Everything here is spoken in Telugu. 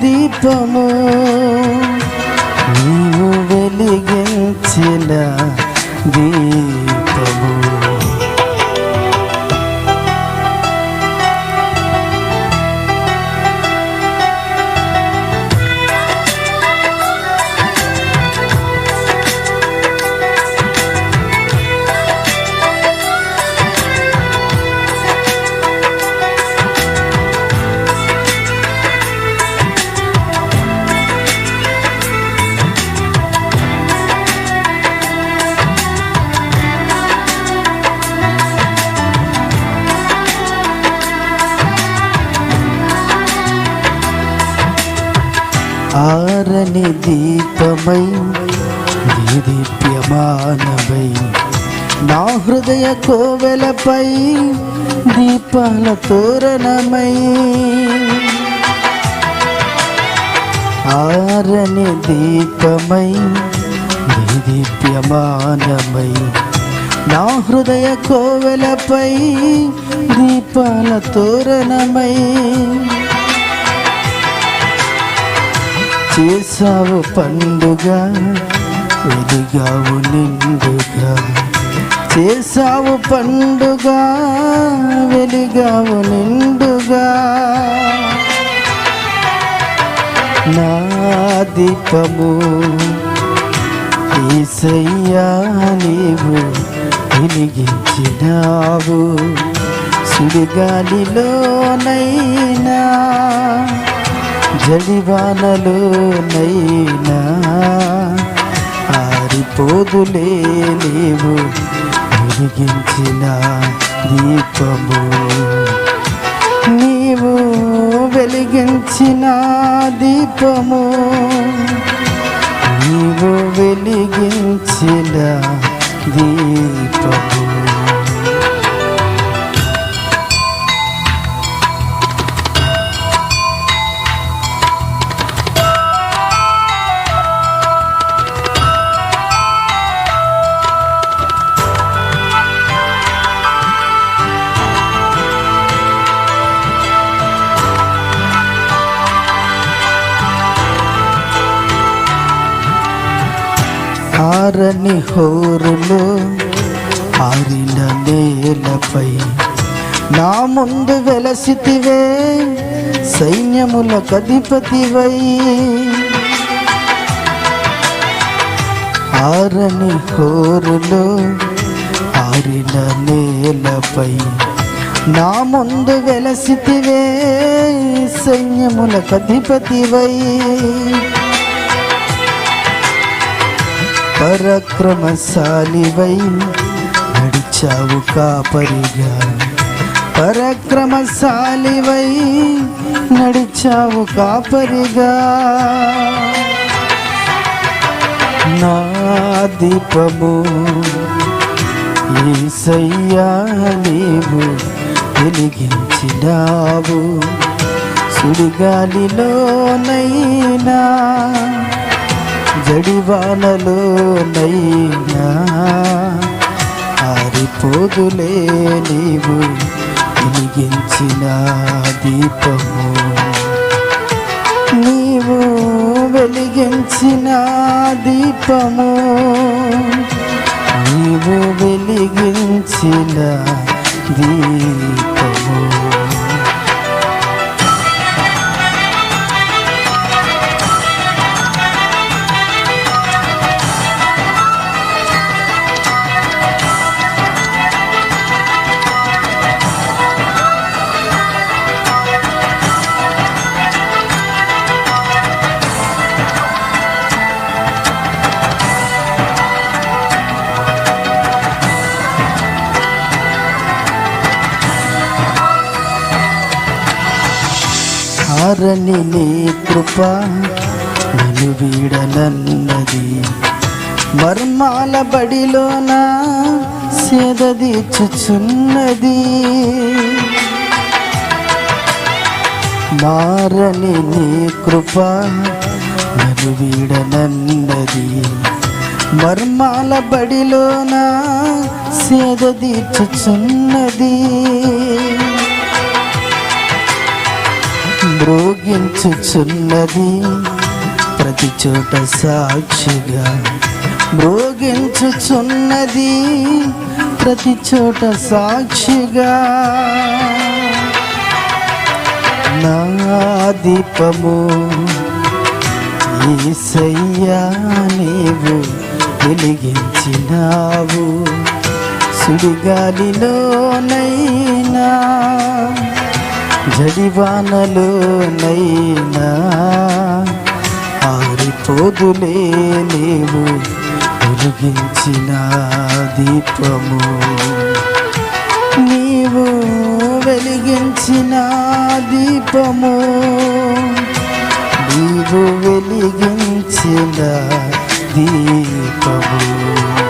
దీపము నీవు వెలిగించిన దీప ఆరని దీపమై దీప్యమానమై నా హృదయ కోవెలపై దీపాల తోరణమై. ఆరని దీపమై దీప్యమానమై నా హృదయ కోవెలపై దీపాల తోరణమై. చేసావు పండుగ వెలిగావు నిండుగా. చేసావు పండుగ వెలిగావు నిండుగా. నా దీపము ఈసయ్యా నీవు వెలిగించినావు. సుడిగాలిలోనైనా జడివానలోనైనా ఆరిపోదులే నీవు వెలిగించిన దీపము. నీవు వెలిగించిన దీపము. నీవు వెలిగించిన దీపము. ఆరని హోరులో ఆరిన నేలపై నా ముందు వెలసితివే సైన్యముల కధిపతివై. ఆరని హోరులో ఆరిన నేలపై నా ముందు వెలసితివే సైన్యముల కధిపతివై. పరక్రమశాలివై నడిచావు కాపరిగా. పరక్రమశాలివై నడిచావు కాపరిగా. నా దీపము ఈసయ్యా నీవు వెలిగించినావు. సుడిగాలిలోనైనా జడివానలోనైనా ఆరిపోదులే నీవు వెలిగించిన దీపము. నీవు వెలిగించిన దీపము. నీవు వెలిగించిన దీపము. మారని నీ కృప నన్ను వీడనన్నది. మర్మాల బడిలోన సేదదీచుచున్నది మారని నీ కృప నన్ను వీడనన్నది. మర్మాల బడిలోన సేదదీచుచున్నది మ్రోగించుచున్నది ప్రతి చోట సాక్షిగా. మ్రోగించుచున్నది ప్రతి చోట సాక్షిగా. నా దీపము ఈసయ్యా నీవు వెలిగించినావు. సుడిగాలిలోనైనా జడివానలోనైనా ఆరిపోదులే నీవు వెలిగించిన దీపము. నీవు వెలిగించిన దీపము. నీవు వెలిగించిన దీపము.